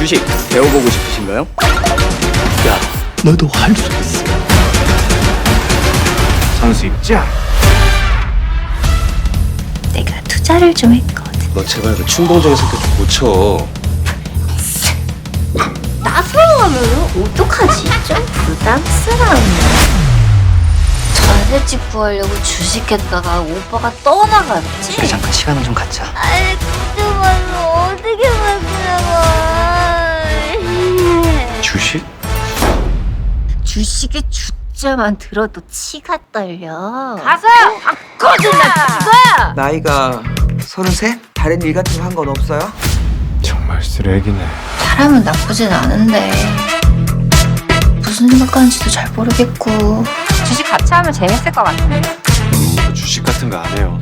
주식 배워보고 싶으신가요? 야, 너도 할 수 있어. 선수 입장. 내가 투자를 좀 했거든. 너 제발 그 충동적인 성격 좀 고쳐. 나서가면 어떡하지? 좀 부담스러운데. 전셋집 구하려고 주식했다가 오빠가 떠나갔지? 우리 잠깐 시간을 좀 갖자. 아이 그때 말로 어떻게 바꾸냐고. 주식? 주식의 주자만 들어도 치가 떨려. 가서 바꿔준다 죽어! 나이가 서른셋? 다른 일 같은 거 한 건 없어요? 정말 쓰레기네. 사람은 나쁘진 않은데 무슨 생각하는지도 잘 모르겠고 주식 같이 하면 재밌을 것 같은데 주식 같은 거 안 해요.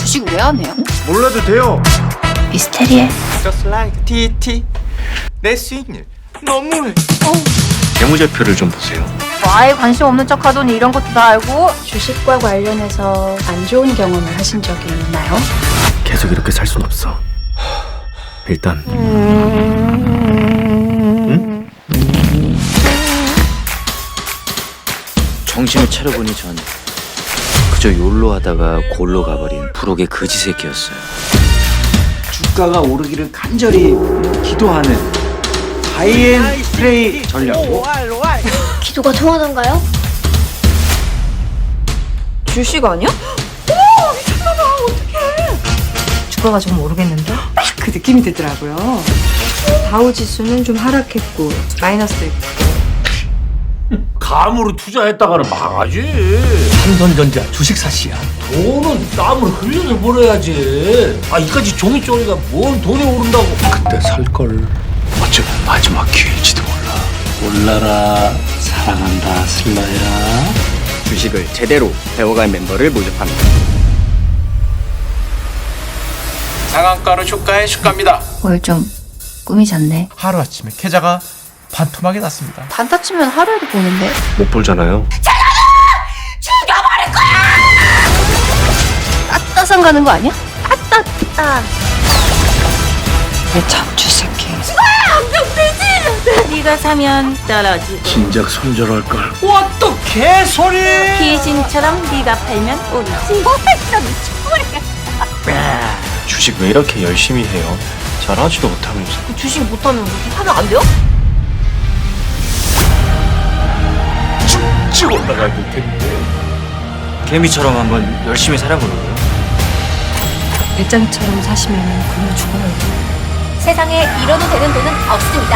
주식 왜 안 해요? 몰라도 돼요. 미스테리해. Just like TT. 내 수익률 너무해. 재무제표를 좀 보세요. 뭐 아예 관심 없는 척 하더니 이런 것도 다 알고 주식과 관련해서 안 좋은 경험을 하신 적이 있나요? 계속 이렇게 살 순 없어. 일단 정신을 차려보니 전 그저 욜로 하다가 골로 가버린 부록의 거지 새끼였어요. 주가가 오르기를 간절히 기도하는 하이엔 프레이 전략. 기도가 통하던가요? 주식 아니야? 주가가 좀 모르겠는데 그 느낌이 들더라고요. 다우 지수는 좀 하락했고 마이너스였고 감으로 투자했다가는 망하지. 삼선전자 주식 사시야. 돈은 땀을 흘려서 벌어야지. 아, 이까지 종이 쪼리가 뭔 돈이 오른다고. 그때 살 걸. 어쩌면 마지막 기회일지도 몰라. 몰라라. 사랑한다 슬라야. 주식을 제대로 배워갈 멤버를 모집합니다. 상한가로 주가의 주가입니다. 뭘좀 꿈이 잤네. 하루아침에 계좌가 반토막이 났습니다. 단타 치면 하루에도 보는데 못 벌잖아요. 따따상 가는 거 아니야? 따따따. 내 참주 새끼. 네가 사면 떨어지 진작 손절할 걸. 또 개소리! 귀신처럼 네가 팔면 오르지 주식 왜 이렇게 열심히 해요? 잘하지도 못하면서. 주식 못하면 무슨 하면 안 돼요? 쭉 올라가야 될 텐데. 개미처럼 한번 열심히 살아보려고요. 일장처럼 사시면 굶어 죽어요. 세상에 잃어도 되는 돈은 없습니다.